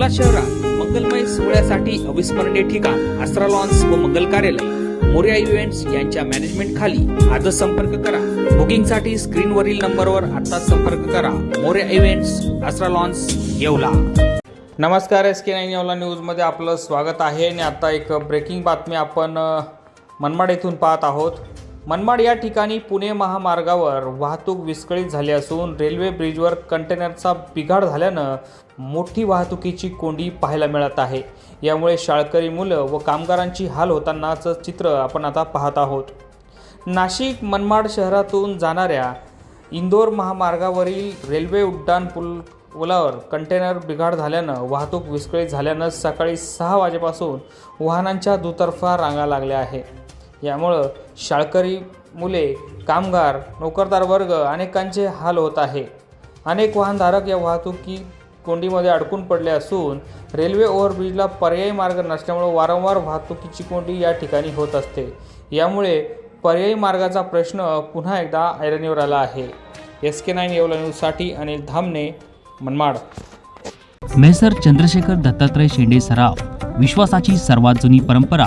येवला शहरात मंगलमय सोहळ्यासाठी अविस्मरणीय ठिकाण आसरा लॉन्स व मंगल कार्यालय. मोर्या इव्हेंट्स यांच्या मॅनेजमेंट खाली आजच संपर्क करा. बुकिंगसाठी स्क्रीनवरील नंबरवर आत्ताच संपर्क करा. Morya events Asara lawns Yeola. नमस्कार एस के नाईन येवला न्यूजमध्ये आपलं स्वागत आहे. आणि आता एक ब्रेकिंग बातमी आपण मनमाड येथून पाहत आहोत. मनमाड या ठिकाणी पुणे महामार्गावर वाहतूक विस्कळीत झाली असून रेल्वे ब्रिजवर कंटेनरचा बिघाड झाल्यानं मोठी वाहतुकीची कोंडी पाहायला मिळत आहे. यामुळे शाळकरी मुलं व कामगारांची हाल होतानाचं चित्र आपण आता पाहत आहोत. नाशिक मनमाड शहरातून जाणाऱ्या इंदोर महामार्गावरील रेल्वे उड्डाण पूल पुलावर कंटेनर बिघाड झाल्यानं वाहतूक विस्कळीत झाल्यानं सकाळी सहा वाजेपासून वाहनांच्या दुतर्फा रांगा लागल्या आहे यामुळं शाळकरी मुले कामगार नोकरदार वर्ग अनेकांचे हाल होत आहे. अनेक वाहनधारक या वाहतुकी कोंडीमध्ये अडकून पडले असून रेल्वे ओव्हरब्रिजला पर्यायी मार्ग नसल्यामुळे वारंवार वाहतुकीची कोंडी या ठिकाणी होत असते. यामुळे पर्यायी मार्गाचा प्रश्न पुन्हा एकदा ऐरणीवर आला आहे. एस के नाईन येवला न्यूजसाठी अनिल धामणे मनमाड. मेसर चंद्रशेखर दत्तात्रय शेंडे सराव विश्वासाची सर्वात जुनी परंपरा